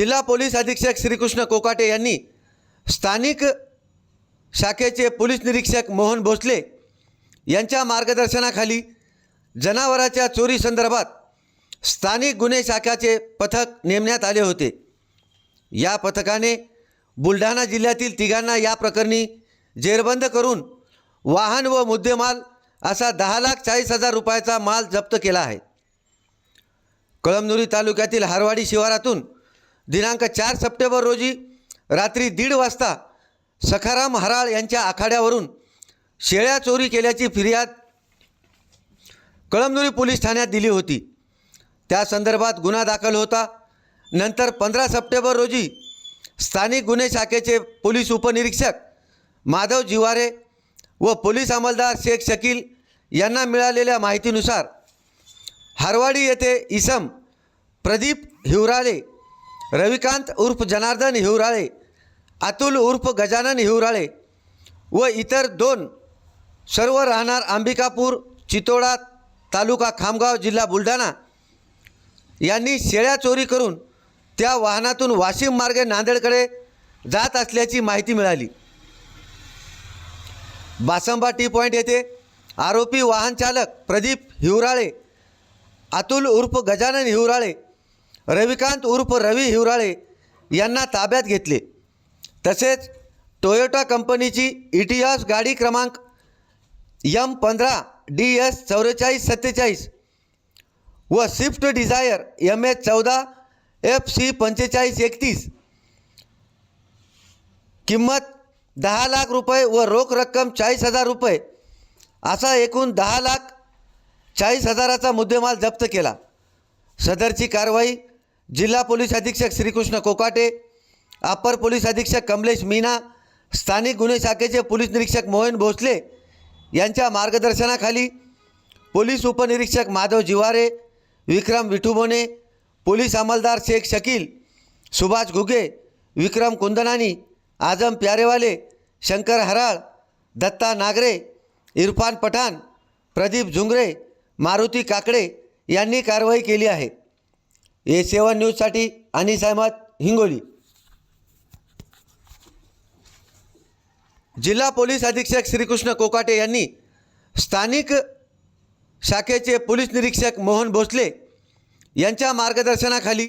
जिल्हा पोलीस अधीक्षक श्रीकृष्ण कोकाटे यांनी स्थानिक शाखेचे पोलीस निरीक्षक मोहन भोसले यांच्या मार्गदर्शनाखाली जनावराच्या चोरीसंदर्भात स्थानिक गुन्हे शाखाचे पथक नेमण्यात आले होते. या पथकाने बुलढाणा जिल्ह्यातील तिघांना या प्रकरणी जेरबंद करून वाहन व मुद्देमाल असा दहा लाख चाळीस हजार रुपयाचा माल जप्त केला आहे. कळमनुरी तालुक्यातील हारवाडी शिवारातून दिनांक चार सप्टेंबर रोजी रात्री दीड वाजता सखाराम हराळ यांच्या आखाड्यावरून शेळ्या चोरी केल्याची फिर्याद कळमनुरी पोलीस ठाण्यात दिली होती. त्या संदर्भात गुन्हा दाखल होता. नंतर पंधरा सप्टेंबर रोजी स्थानिक गुन्हे शाखेचे पोलीस उपनिरीक्षक माधव जिवारे व पोलीस अंमलदार शेख शकील यांना मिळालेल्या माहितीनुसार हारवाडी येथे इसम प्रदीप हिवराळे रविकांत उर्फ जनार्दन हिवराळे अतुल उर्फ गजानन हिवराळे व इतर दोन सर्व राहणार अंबिकापूर चितोडा तालुका खामगाव जिल्हा बुलढाणा यांनी शेळ्या चोरी करून त्या वाहनातून वाशिम मार्गे नांदेडकडे जात असल्याची माहिती मिळाली. बासंबा टी पॉईंट येथे आरोपी वाहनचालक प्रदीप हिवराळे अतुल उर्फ गजानन हिवराळे रविकांत उर्फ रवी हिवराळे यांना ताब्यात घेतले. तसेच टोयोटा कंपनीची इटियास गाडी क्रमांक यम पंधरा डी एस चौवेचाळीस सत्तेचाळीस व स्विफ्ट डिझायर एम एच चौदा एफ सी पंचेचाळीस एकतीस. किंमत दहा लाख रुपये व रोख रक्कम चाळीस हजार रुपये असा एकूण दहा लाख चाळीस हजाराचा मुद्देमाल जप्त केला. सदरची कारवाई जिल्हा पोलीस अधीक्षक श्रीकृष्ण कोकाटे अप्पर पोलीस अधीक्षक कमलेश मीना स्थानिक गुन्हे शाखेचे पोलीस निरीक्षक मोहन भोसले यांच्या मार्गदर्शनाखाली पोलीस उपनिरीक्षक माधव जिवारे विक्रम विठुबोने पोलीस अंमलदार शेख शकील सुभाष घुगे विक्रम कुंदनानी आजम प्यारेवाले शंकर हराळ दत्ता नागरे इरफान पठाण प्रदीप झुंगरे मारुती काकडे यांनी कारवाई केली आहे. ए सेवन न्यूजसाठी अनिस अहमद हिंगोली. जिल्हा पोलीस अधीक्षक श्रीकृष्ण कोकाटे यांनी स्थानिक शाखेचे पोलीस निरीक्षक मोहन भोसले यांच्या मार्गदर्शनाखाली